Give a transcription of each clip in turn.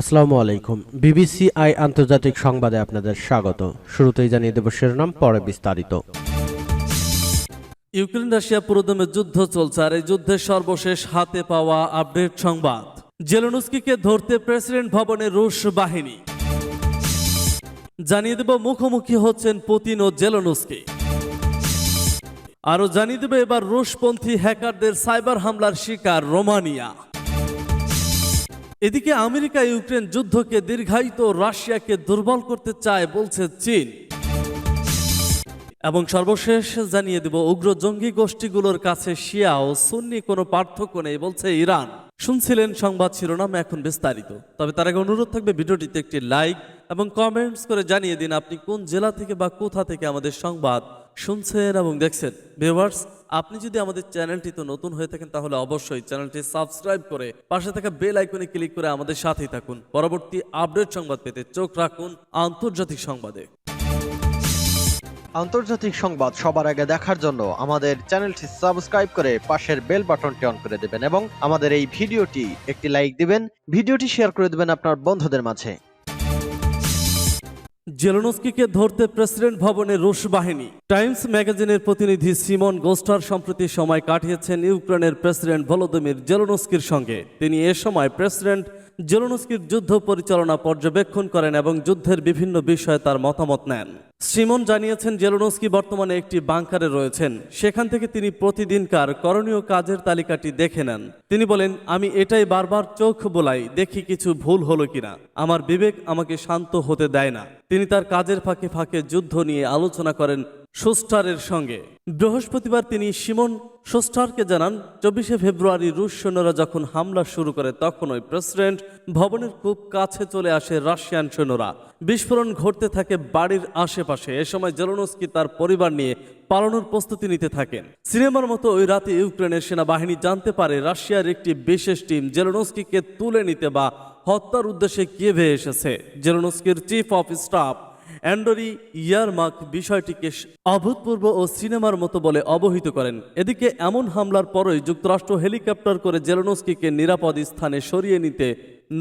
আসসালামু আলাইকুম। BBC I আন্তর্জাতিক সংবাদে আপনাদের স্বাগত। শুরুতেই জানিয়ে দেব শিরোনাম, পরে বিস্তারিত। ইউক্রেন রাশিয়া পুরোদমে যুদ্ধ চলছে আর এই যুদ্ধের সর্বশেষ হাতে পাওয়া আপডেট সংবাদ। জেলনুস্কিকে ধরতে প্রেসিডেন্ট ভবনে রুশ বাহিনী। জানিয়ে দেব মুখোমুখি হচ্ছেন পুতিন ও জেলনুস্কি। আরও জানিয়ে দেবে এবার রুশপন্থী হ্যাকারদের সাইবার হামলার শিকার রোমানিয়া। এদিকে আমেরিকা, ইউক্রেন যুদ্ধকে দীর্ঘায়িত, রাশিয়াকে দুর্বল করতে চায় বলছে চীন। এবং সর্বশেষ জানিয়ে দেব, উগ্র জঙ্গি গোষ্ঠীগুলোর কাছে শিয়া ও সুন্নি কোনো পার্থক্য নেই বলছে ইরান। শুনছিলেন সংবাদ শিরোনাম এখন বিস্তারিত। তবে তার আগে অনুরোধ থাকবে ভিডিওটিতে একটি লাইক এবং কমেন্টস করে জানিয়ে দিন আপনি কোন জেলা থেকে বা কোথা থেকে আমাদের সংবাদ শুনছেন এবং দেখছেন, ভিউয়ার্স, আপনি যদি আমাদের চ্যানেলটিতে নতুন হয়ে থাকেন, তাহলে অবশ্যই চ্যানেলটি সাবস্ক্রাইব করে পাশে থাকা বেল আইকনে ক্লিক করে আমাদের সাথেই থাকুন। পরবর্তী আপডেট সংবাদ পেতে চোখ রাখুন আন্তর্জাতিক সংবাদে। আন্তর্জাতিক সংবাদ সবার আগে দেখার জন্য আমাদের চ্যানেলটি সাবস্ক্রাইব করে পাশের বেল বাটনটি অন করে দেবেন এবং আমাদের এই ভিডিওটি একটি লাইক দিবেন, ভিডিওটি শেয়ার করে দেবেন আপনার বন্ধুদের মাঝে। জেলনস্কিকে ধরতে প্রেসিডেন্ট ভবনে রুশ বাহিনী। টাইমস ম্যাগাজিনের প্রতিনিধি সিমন গোস্টার সম্প্রতি সময় কাটিয়েছেন ইউক্রেনের প্রেসিডেন্ট ভলোদিমির জেলনস্কির সঙ্গে। তিনি এ সময় প্রেসিডেন্ট জেলনস্কির যুদ্ধ পরিচালনা পর্যবেক্ষণ করেন এবং যুদ্ধের বিভিন্ন বিষয়ে তার মতামত নেন। শ্রীমন জানিয়েছেন জেলনস্কি বর্তমানে একটি বাংকারে রয়েছেন। সেখান থেকে তিনি প্রতিদিনকার করণীয় কাজের তালিকাটি দেখে নেন। তিনি বলেন, আমি এটাই বারবার চোখ বোলাই, দেখি কিছু ভুল হলো কিনা। আমার বিবেক আমাকে শান্ত হতে দেয় না। তিনি তার কাজের ফাঁকে ফাঁকে যুদ্ধ নিয়ে আলোচনা করেন সুস্টারের সঙ্গে। বৃহস্পতিবার তিনি সিমন সোস্টারকে জানান, চব্বিশে ফেব্রুয়ারি রুশ সৈন্যরা যখন হামলা শুরু করে তখন ওই প্রেসিডেন্ট ভবনের খুব কাছে চলে আসে রাশিয়ান সৈন্যরা। বিস্ফোরণ ঘটতে থাকে বাড়ির আশেপাশে। এ সময় জেলনস্কি তার পরিবার নিয়ে পালানোর প্রস্তুতি নিতে থাকেন। সিনেমার মতো ওই রাতে ইউক্রেনের সেনাবাহিনী জানতে পারে, রাশিয়ার একটি বিশেষ টিম জেলনস্কিকে তুলে নিতে বা হত্যার উদ্দেশ্যে কিয়েভে এসেছে। জেলনস্কির chief of staff Andriy Yermak বিষয়টিকে অভূতপূর্ব ও সিনেমার মতো বলে অবহিত করেন। এদিকে এমন হামলার পরই যুক্তরাষ্ট্র হেলিকপ্টার করে জেলনস্কিকে নিরাপদ স্থানে সরিয়ে নিতে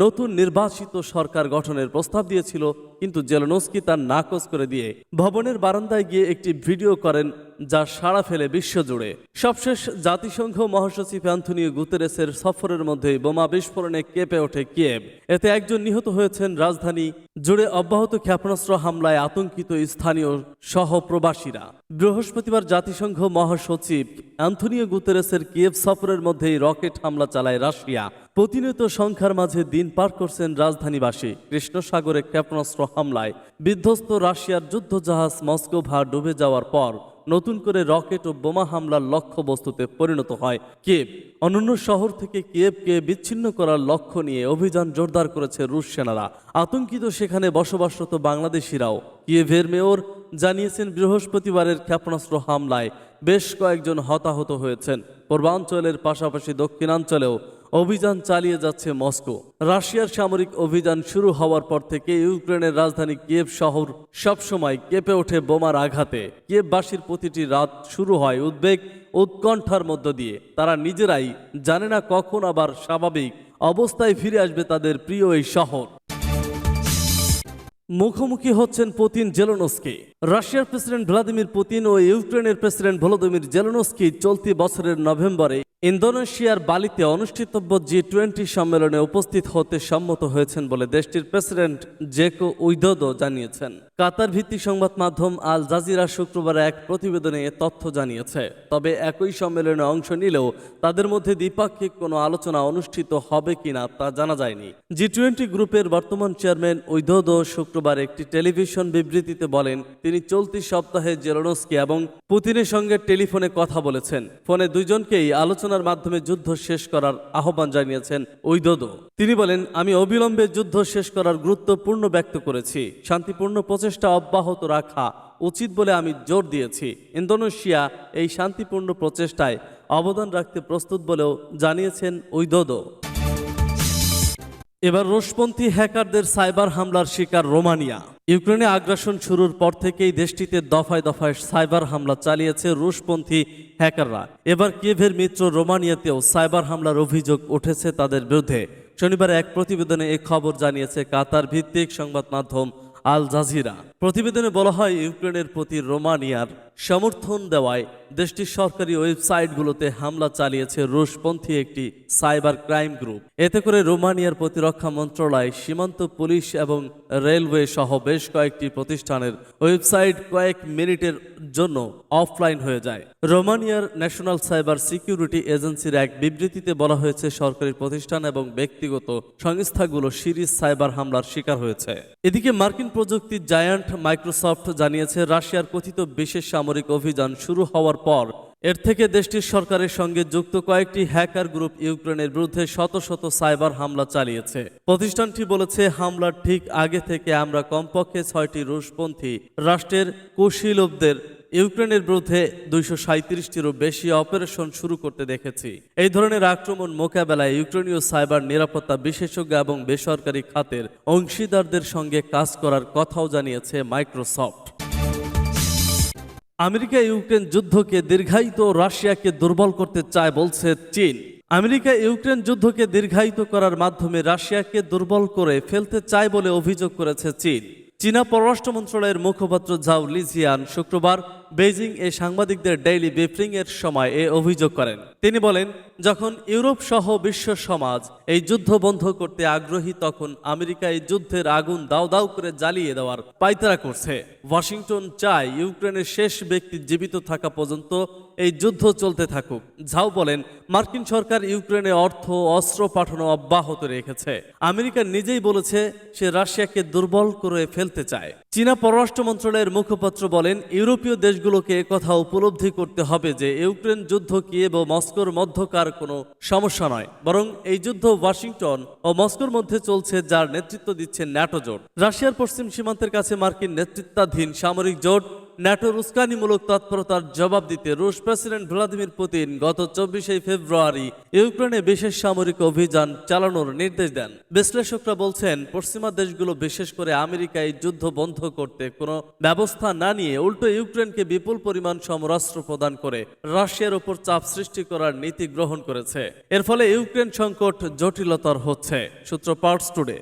নতুন নির্বাচিত সরকার গঠনের প্রস্তাব দিয়েছিল কিন্তু জেলনস্কি তার নাকচ করে দিয়ে ভবনের বারান্দায় গিয়ে একটি ভিডিও করেন যা সাড়া ফেলে বিশ্বজুড়ে। সবশেষ জাতিসংঘ মহাসচিব অ্যান্থনিও গুতেরেসের সফরের মধ্যেই বোমা বিস্ফোরণে কেঁপে ওঠে কিয়েভ। এতে একজন নিহত হয়েছেন রাজধানী জুড়ে অব্যাহত ক্ষেপণাস্ত্র হামলায় আতঙ্কিত স্থানীয় সহপ্রবাসীরা। বৃহস্পতিবার জাতিসংঘ মহাসচিব অ্যান্থনিও গুতেরেসের কিয়েভ সফরের মধ্যেই রকেট হামলা চালায় রাশিয়া। প্রতিনিয়ত সংখ্যার মাঝে দিন পার করছেন রাজধানীবাসী। কৃষ্ণ সাগরে ক্ষেপণাস্ত্র হামলায়। বিধ্বস্ত রাশিয়ার যুদ্ধজাহাজ মস্কো ভা ডুবে যাওয়ার পর নতুন করে রকেট ও বোমা হামলার লক্ষ্যবস্তুতে পরিণত হয় কিয়েভ। অন্যান্য শহর থেকে কিয়েভকে বিচ্ছিন্ন করার লক্ষ্য নিয়ে অভিযান জোরদার করেছে রুশ সেনারা। আতঙ্কিত সেখানে বসবাসরত বাংলাদেশিরাও। কিয়েভের মেয়র জানিয়েছেন, বৃহস্পতিবারের ক্ষেপণাস্ত্র হামলায় বেশ কয়েকজন হতাহত হয়েছেন। পূর্বাঞ্চলের পাশাপাশি দক্ষিণাঞ্চলেও অভিযান চালিয়ে যাচ্ছে মস্কো। রাশিয়ার সামরিক অভিযান শুরু হওয়ার পর থেকে ইউক্রেনের রাজধানী কিয়েভ শহর সবসময় কেঁপে ওঠে বোমার আঘাতে। কিয়েভবাসীর প্রতিটি রাত শুরু হয় উদ্বেগ, উৎকণ্ঠার মধ্য দিয়ে। তারা নিজেরাই জানে না কখন আবার স্বাভাবিক অবস্থায় ফিরে আসবে তাদের প্রিয় এই শহর। মুখোমুখি হচ্ছেন পুতিন জেলনস্কি। রাশিয়ার প্রেসিডেন্ট ভ্লাদিমির পুতিন ও ইউক্রেনের প্রেসিডেন্ট ভলোদিমির জেলনস্কি চলতি বছরের নভেম্বরে ইন্দোনেশিয়ার বালিতে অনুষ্ঠিতব্য জি টোয়েন্টি সম্মেলনে উপস্থিত হতে সম্মত হয়েছেন বলে দেশটির প্রেসিডেন্ট জেকো উইদোদো জানিয়েছেন। কাতার ভিত্তিক সংবাদ মাধ্যম আল জাজিরা শুক্রবার এক প্রতিবেদনে তথ্য জানিয়েছে। তবে একই সম্মেলনে অংশ নিলেও তাদের মধ্যে দ্বিপাক্ষিক কোনো আলোচনা অনুষ্ঠিত হবে কিনা তা জানা যায়নি। জি টোয়েন্টি গ্রুপের বর্তমান চেয়ারম্যান উইদোদো শুক্রবার একটি টেলিভিশন বিবৃতিতে বলেন তিনি চলতি সপ্তাহে জেলনস্কি এবং পুতিনের সঙ্গে টেলিফোনে কথা বলেছেন। ফোনে দুইজনকেই আলোচনার মাধ্যমে যুদ্ধ শেষ করার আহ্বান জানিয়েছেন উইদোদো। তিনি বলেন, আমি অবিলম্বে যুদ্ধ শেষ করার গুরুত্বপূর্ণ ব্যক্ত করেছি। শান্তিপূর্ণ প্রচেষ্টা অব্যাহত রাখা উচিত বলে আমি জোর দিয়েছি। ইন্দোনেশিয়া এই শান্তিপূর্ণ প্রচেষ্টায় অবদান রাখতে প্রস্তুত বলেও জানিয়েছেন উইদোদো। এবার রুশপন্থী হ্যাকারদের সাইবার হামলার শিকার রোমানিয়া। ইউক্রেনে আগ্রাসন শুরুর পর থেকেই দেশটিতে দফায় দফায় সাইবার হামলা চালিয়েছে রুশপন্থী হ্যাকাররা। এবার কিয়েভের মিত্র রোমানিয়াতেও সাইবার হামলার অভিযোগ উঠেছে তাদের বিরুদ্ধে। শনিবার এক প্রতিবেদনে এই খবর জানিয়েছে কাতার ভিত্তিক সংবাদ মাধ্যম আল জাজিরা। প্রতিবেদনে বলা হয়, ইউক্রেনের প্রতি রোমানিয়ার সমর্থন দেওয়ায় দেশটির সরকারি ওয়েবসাইটগুলোতে হামলা চালিয়েছে রুশপন্থী একটি সাইবার ক্রাইম গ্রুপ। এতে করে রোমানিয়ার প্রতিরক্ষা মন্ত্রণালয়, সীমান্ত পুলিশ এবং রেলওয়ে সহ বেশ কয়েকটি প্রতিষ্ঠানের ওয়েবসাইট কয়েক মিনিটের জন্য অফলাইন হয়ে যায়। রোমানিয়ার ন্যাশনাল সাইবার সিকিউরিটি এজেন্সির এক বিবৃতিতে বলা হয়েছে, সরকারি প্রতিষ্ঠান এবং ব্যক্তিগত সংস্থাগুলো সিরিজ সাইবার হামলার শিকার হয়েছে। এদিকে মার্কিন প্রযুক্তি জায়ান্ট মাইক্রোসফট জানিয়েছে, রাশিয়ার কথিত বিশেষ সামরিক অভিযান শুরু হওয়ার পর, এর থেকে দেশটির সরকারের সঙ্গে যুক্ত কয়েকটি হ্যাকার গ্রুপ ইউক্রেনের বিরুদ্ধে শত শত সাইবার হামলা চালিয়েছে। প্রতিষ্ঠানটি বলেছে, হামলার ঠিক আগে থেকে আমরা কমপক্ষে ছয়টি রুশপন্থী রাষ্ট্রের কুশীলবদের ইউক্রেনের বিরুদ্ধে দুইশো সাঁত্রিশটিরও বেশি অপারেশন শুরু করতে দেখেছি। এই ধরনের আক্রমণ মোকাবেলায় ইউক্রেনীয় সাইবার নিরাপত্তা বিশেষজ্ঞ এবং বেসরকারি খাতের অংশীদারদের সঙ্গে কাজ করার কথাও জানিয়েছে মাইক্রোসফট। আমেরিকা ইউক্রেন যুদ্ধকে দীর্ঘায়িত, রাশিয়াকে দুর্বল করতে চায় বলছে চীন। আমেরিকা ইউক্রেন যুদ্ধকে দীর্ঘায়িত করার মাধ্যমে রাশিয়াকে দুর্বল করে ফেলতে চায় বলে অভিযোগ করেছে চীন। চীনা পররাষ্ট্র মন্ত্রণালয়ের মুখপাত্র ঝাও লিজিয়ান শুক্রবার বেজিং এ সাংবাদিকদের ডেইলি ব্রিফিং এর সময় এ অভিযোগ করেন। তিনি বলেন, যখন ইউরোপ সহ বিশ্ব সমাজ এই যুদ্ধ বন্ধ করতে আগ্রহী, তখন আমেরিকা এই যুদ্ধের আগুন দাও দাও করে জ্বালিয়ে দেওয়ার পাইতারা করছে। ওয়াশিংটন চায় ইউক্রেনের শেষ ব্যক্তি জীবিত থাকা পর্যন্ত এই যুদ্ধ চলতে থাকুক। ঝাও বলেন, মার্কিন সরকার ইউক্রেনে অর্থ অস্ত্র পাঠানো অব্যাহত রেখেছে। আমেরিকা নিজেই বলেছে, সে রাশিয়াকে দুর্বল করে ফেলতে চায়। চীনা পররাষ্ট্র মন্ত্রণালয়ের মুখপাত্র বলেন, ইউরোপীয় দেশগুলোকে একথা উপলব্ধি করতে হবে যে, ইউক্রেন যুদ্ধ কিয়েভ ও মস্কোর মধ্যকার কোনো সমস্যা নয়। বরং এই যুদ্ধ ওয়াশিংটন ও মস্কোর মধ্যে চলছে, যার নেতৃত্ব দিচ্ছে ন্যাটো জোট। রাশিয়ার পশ্চিম সীমান্তের কাছে মার্কিন নেতৃত্বাধীন সামরিক জোট ন্যাটোর উস্কানিমূলক তৎপরতার জবাব দিতে রুশ প্রেসিডেন্ট ভ্লাদিমির পুতিন গত চব্বিশে ফেব্রুয়ারি ইউক্রেনে বিশেষ সামরিক অভিযান চালানোর নির্দেশ দেন। বিশ্লেষকরা বলছেন, পশ্চিমা দেশগুলো বিশেষ করে আমেরিকা এই যুদ্ধ বন্ধ করতে কোনো ব্যবস্থা না নিয়ে উল্টো ইউক্রেনকে বিপুল পরিমাণ সমরাস্ত্র প্রদান করে রাশিয়ার উপর চাপ সৃষ্টি করার নীতি গ্রহণ করেছে। এর ফলে ইউক্রেন সংকট জটিলতর হচ্ছে, সূত্র পার্টস টুডে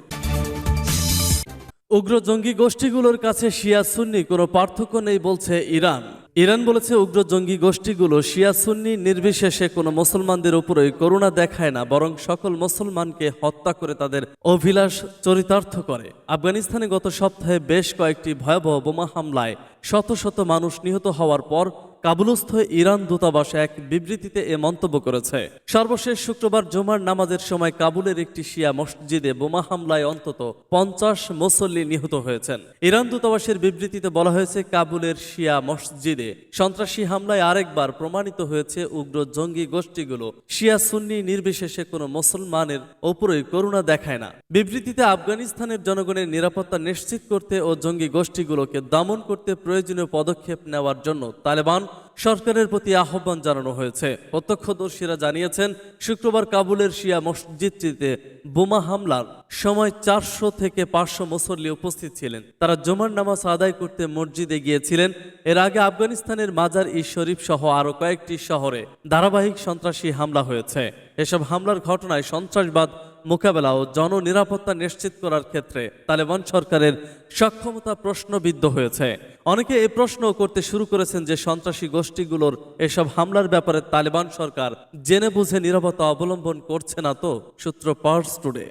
উগ্র জঙ্গি গোষ্ঠীগুলোর কাছে শিয়া সুন্নি, কোনো পার্থক্য নেই বলছে ইরান। ইরান বলেছে উগ্র জঙ্গি গোষ্ঠীগুলো শিয়া সুন্নি, নির্বিশেষে কোনো মুসলমানদের উপরেই করুণা দেখায় না, বরং সকল মুসলমানকে হত্যা করে তাদের অভিলাষ চরিতার্থ করে। আফগানিস্তানে গত সপ্তাহে বেশ কয়েকটি ভয়াবহ বোমা হামলায় শত শত মানুষ নিহত হওয়ার পর কাবুলস্থ ইরান দূতাবাস এক বিবৃতিতে এ মন্তব্য করেছে। সর্বশেষ শুক্রবার জুমার নামাজের সময় কাবুলের একটি শিয়া মসজিদে বোমা হামলায় অন্তত পঞ্চাশ মুসল্লি নিহত হয়েছেন। ইরান দূতাবাসের বিবৃতিতে বলা হয়েছে, কাবুলের শিয়া মসজিদে সন্ত্রাসী হামলায় আরেকবার প্রমাণিত হয়েছে উগ্র জঙ্গি গোষ্ঠীগুলো। শিয়া সুন্নি নির্বিশেষে কোনো মুসলমানের ওপরই করুণা দেখায় না। বিবৃতিতে আফগানিস্তানের জনগণের নিরাপত্তা নিশ্চিত করতে ও জঙ্গি গোষ্ঠীগুলোকে দমন করতে প্রয়োজনীয় পদক্ষেপ নেওয়ার জন্য তালেবান সরকারের প্রতি আহ্বান জানানো হয়েছে। প্রত্যক্ষদর্শীরা জানিয়েছেন, শুক্রবার কাবুলের শিয়া মসজিদটিতে বোমা হামলার সময় চারশো থেকে পাঁচশো মুসল্লি উপস্থিত ছিলেন। তারা জমার নামাজ আদায় করতে মসজিদে গিয়েছিলেন। এর আগে আফগানিস্তানের মাজার ই শরীফ সহ আরও কয়েকটি শহরে ধারাবাহিক সন্ত্রাসী হামলা হয়েছে। এসব হামলার ঘটনায় সন্ত্রাসবাদ মোকাবেলা ও জননিরাপত্তা নিশ্চিত করার ক্ষেত্রে তালেবান সরকারের সক্ষমতা প্রশ্নবিদ্ধ হয়েছে। অনেকে এ প্রশ্ন করতে শুরু করেছেন যে সন্ত্রাসী গোষ্ঠীগুলোর এসব হামলার ব্যাপারে তালেবান সরকার জেনে বুঝে নিরাপত্তা অবলম্বন করছে না তো, সূত্র পার্স টুডে